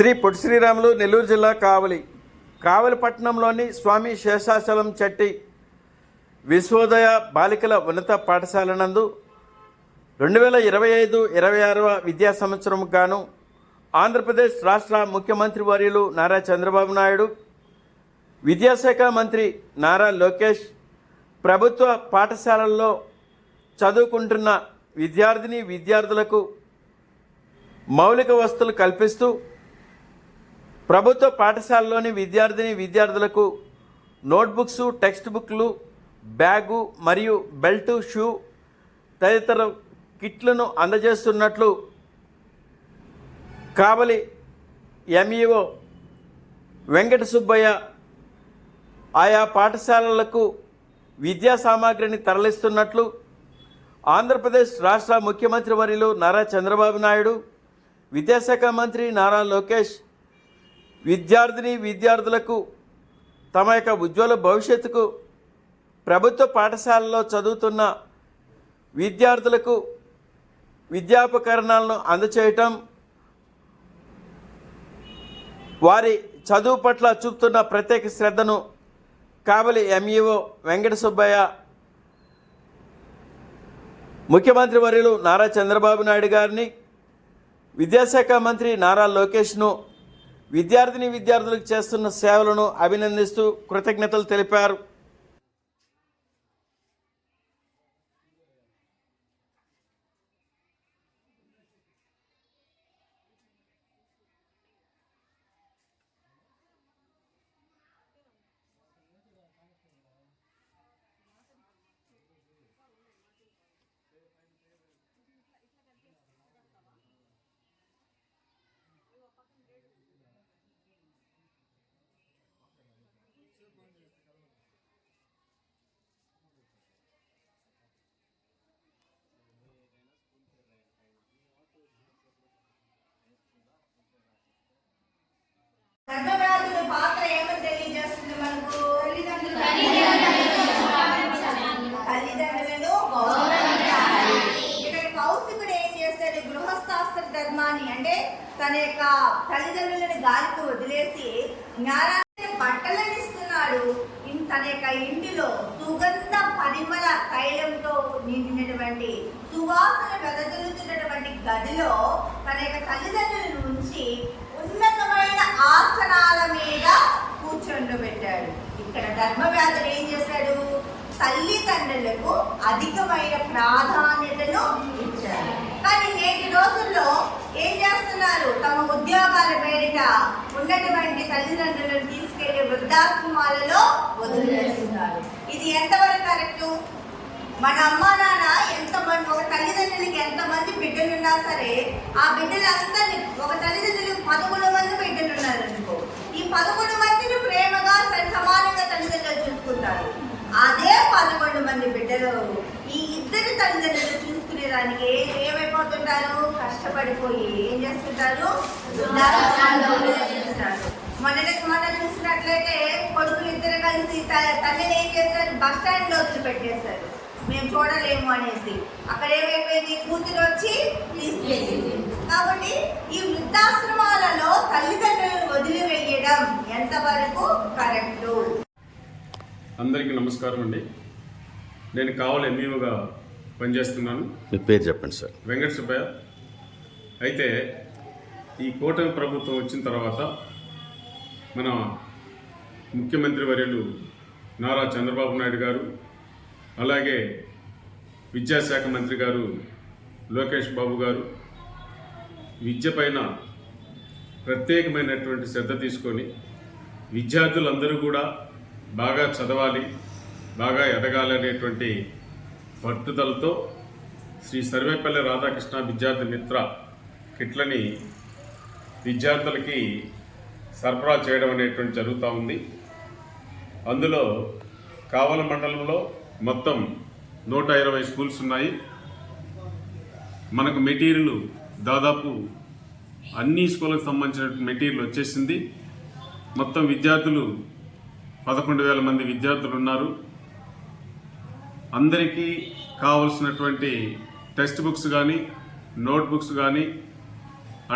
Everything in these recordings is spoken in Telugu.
శ్రీ పొట్టి శ్రీరాములు నెల్లూరు జిల్లా కావలి కావలి పట్టణంలోని స్వామి శేషాచలం చెట్టి విశ్వోదయ బాలికల ఉన్నత పాఠశాల నందు రెండు వేల ఇరవై ఐదు ఇరవై ఆరవ విద్యా సంవత్సరం గాను ఆంధ్రప్రదేశ్ రాష్ట్ర ముఖ్యమంత్రి వర్యులు నారా చంద్రబాబు నాయుడు విద్యాశాఖ మంత్రి నారా లోకేష్ ప్రభుత్వ పాఠశాలల్లో చదువుకుంటున్న విద్యార్థిని విద్యార్థులకు మౌలిక వసతులు కల్పిస్తూ ప్రభుత్వ పాఠశాలలోని విద్యార్థిని విద్యార్థులకు నోట్బుక్స్ టెక్స్ట్ బుక్లు బ్యాగు మరియు బెల్టు షూ తదితర కిట్లను అందజేస్తున్నట్లు కావలి ఎంఈఓ వెంకట సుబ్బయ్య ఆయా పాఠశాలలకు విద్యా సామాగ్రిని తరలిస్తున్నట్లు ఆంధ్రప్రదేశ్ రాష్ట్ర ముఖ్యమంత్రి వర్యులు నారా చంద్రబాబు నాయుడు విద్యాశాఖ మంత్రి నారా లోకేష్ విద్యార్థిని విద్యార్థులకు తమ యొక్క ఉజ్వల భవిష్యత్తుకు ప్రభుత్వ పాఠశాలలో చదువుతున్న విద్యార్థులకు విద్యాపకరణాలను అందచేయటం వారి చదువు పట్ల చూపుతున్న ప్రత్యేక శ్రద్ధను కావలి ఎంఈఓ వెంకట సుబ్బయ్య ముఖ్యమంత్రి వర్యులు నారా చంద్రబాబు నాయుడు గారిని విద్యాశాఖ మంత్రి నారా లోకేష్ను విద్యార్థిని విద్యార్థులకు చేస్తున్న సేవలను అభినందిస్తూ కృతజ్ఞతలు తెలిపారు. గర్భవ్యాధుల పాత్ర ఏమని తెలియజేస్తుంది మనకు? తల్లిదండ్రులను ఇక్కడ కౌశికుడు ఏం చేశాడు గృహస్థాస్త్ర ధర్మాన్ని అంటే తన యొక్క తల్లిదండ్రులను గాలికి వదిలేసి జ్ఞానాన్ని బట్టలను ఇస్తున్నాడు తన యొక్క ఇంటిలో సుగంధ పరిమళ తైలంతో నిండినటువంటి సువాసన వెదజల్లుతున్నటువంటి గదిలో తన యొక్క తల్లిదండ్రుల నుంచి ఆసనాల మీద కూర్చోబెట్టాడు ఇక్కడ ధర్మవ్యాధుడు ఏం చేశాడు? తల్లిదండ్రులకు అధికమైన ప్రాధాన్యతను ఇచ్చారు కానీ నేటి రోజుల్లో ఏం చేస్తున్నారు? తమ ఉద్యోగాల పేరిట ఉన్నటువంటి తల్లిదండ్రులను తీసుకెళ్ళి వృద్ధాశ్రమాలలో వదిలేస్తున్నారు ఇది ఎంతవరకు కరెక్టు? మన అమ్మ నాన్న ఎంతమంది ఒక తల్లిదండ్రులకి ఎంతమంది బిడ్డలున్నా సరే ఆ బిడ్డలందరినీ ఒక తల్లిదండ్రులకు పదవులు మంది బిడ్డలు ఉన్నారు అనుకో ఈ పదకొండు మందిని ప్రేమగా సరి సమానంగా ఉంటారు. అదే పదకొండు మంది బిడ్డలు ఈ ఇద్దరు తల్లిదండ్రులు చూసుకునేదానికి ఏమైపోతుంటారు? కష్టపడిపోయి ఏం చేస్తుంటారు? వృద్ధాశ్రమాల్లో మొన్న చూసినట్లయితే కొడుకులు ఇద్దరు కలిసి తల్లిని ఏం చేస్తారు? బస్ స్టాండ్లో వదిలిపెట్టేస్తారు. మేము చూడలేము అనేసి. అక్కడ ఏమైపోయింది? కూతురు వచ్చి తీసుకెళ్ళింది కాబట్టి ఈ వృద్ధాశ్రమాలలో తల్లిదండ్రులను వదిలివేయడం ఎంతవరకు కరెక్టు? అందరికీ నమస్కారం అండి. నేను కావాలి ఎంఈఓగా పనిచేస్తున్నాను. మీ పేరు చెప్పండి సార్. వెంకట సుబ్బయ్య. అయితే ఈ కూటమి ప్రభుత్వం వచ్చిన తర్వాత మన ముఖ్యమంత్రి వర్యులు నారా చంద్రబాబు నాయుడు గారు అలాగే విద్యాశాఖ మంత్రి గారు లోకేష్ బాబు గారు విద్య పైన ప్రత్యేకమైనటువంటి శ్రద్ధ తీసుకొని విద్యార్థులందరూ కూడా బాగా చదవాలి బాగా ఎదగాలి అనేటువంటి పట్టుదలతో శ్రీ సర్వేపల్లి రాధాకృష్ణ విద్యార్థి మిత్ర కిట్లని విద్యార్థులకి సరఫరా చేయడం అనేటువంటి జరుగుతూ ఉంది. అందులో కావల మండలంలో మొత్తం నూట ఇరవై స్కూల్స్ ఉన్నాయి. మనకు మెటీరియల్ దాదాపు అన్ని స్కూళ్ళకు సంబంధించిన మెటీరియల్ వచ్చేసింది. మొత్తం విద్యార్థులు పదకొండు వేల మంది విద్యార్థులు ఉన్నారు. అందరికీ కావలసినటువంటి టెక్స్ట్ బుక్స్ కానీ నోట్బుక్స్ కానీ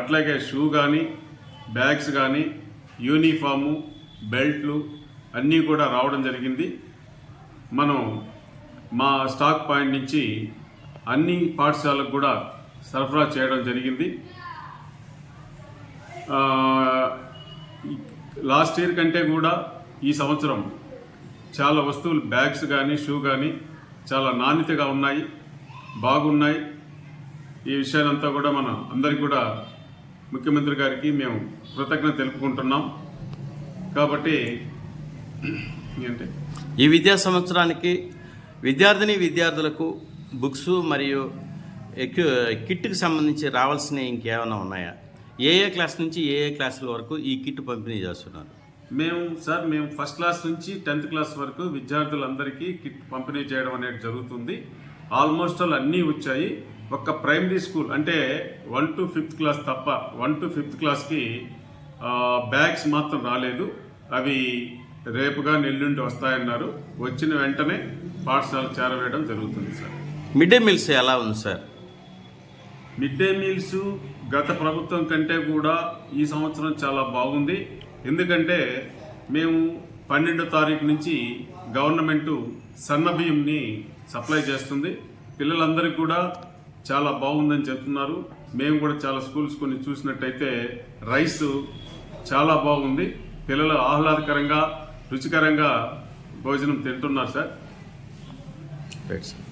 అట్లాగే షూ కానీ బ్యాగ్స్ కానీ యూనిఫాము బెల్ట్లు అన్నీ కూడా రావడం జరిగింది. మనం మా స్టాక్ పాయింట్ నుంచి అన్ని పాఠశాలకు కూడా సరఫరా చేయడం జరిగింది. లాస్ట్ ఇయర్ కంటే కూడా ఈ సంవత్సరం చాలా వస్తువులు బ్యాగ్స్ కానీ షూ కానీ చాలా నాణ్యతగా ఉన్నాయి బాగున్నాయి. ఈ విషయాలంతా కూడా మన అందరికీ కూడా ముఖ్యమంత్రి గారికి మేము కృతజ్ఞత తెలుపుకుంటున్నాం. కాబట్టి ఏంటి? ఈ విద్యా సంవత్సరానికి విద్యార్థిని విద్యార్థులకు బుక్స్ మరియు ఎక్యు కిట్కి సంబంధించి రావాల్సినవి ఇంకేమైనా ఉన్నాయా? ఏ ఏ క్లాస్ నుంచి ఏ ఏ క్లాసుల వరకు ఈ కిట్ పంపిణీ చేస్తున్నారు? మేము సార్ మేము ఫస్ట్ క్లాస్ నుంచి టెన్త్ క్లాస్ వరకు విద్యార్థులందరికీ కిట్ పంపిణీ చేయడం అనేది జరుగుతుంది. ఆల్మోస్ట్ ఆల్ అన్నీ వచ్చాయి. ఒక్క ప్రైమరీ స్కూల్ అంటే వన్ టు ఫిఫ్త్ క్లాస్ తప్ప వన్ టు ఫిఫ్త్ క్లాస్కి బ్యాగ్స్ మాత్రం రాలేదు. అవి రేపుగా నెల్లుండి వస్తాయన్నారు. వచ్చిన వెంటనే పాఠశాల చేరవేయడం జరుగుతుంది సార్. మిడ్ డే మీల్స్ ఎలా ఉంది సార్? మిడ్ డే మీల్స్ గత ప్రభుత్వం కంటే కూడా ఈ సంవత్సరం చాలా బాగుంది. ఎందుకంటే మేము పన్నెండో తారీఖు నుంచి గవర్నమెంటు సన్న బియ్యంని సప్లై చేస్తుంది. పిల్లలందరికీ కూడా చాలా బాగుందని చెప్తున్నారు. మేము కూడా చాలా స్కూల్స్ కొన్ని చూసినట్టయితే రైస్ చాలా బాగుంది. పిల్లలు ఆహ్లాదకరంగా రుచికరంగా భోజనం తింటున్నారు సార్. Right sir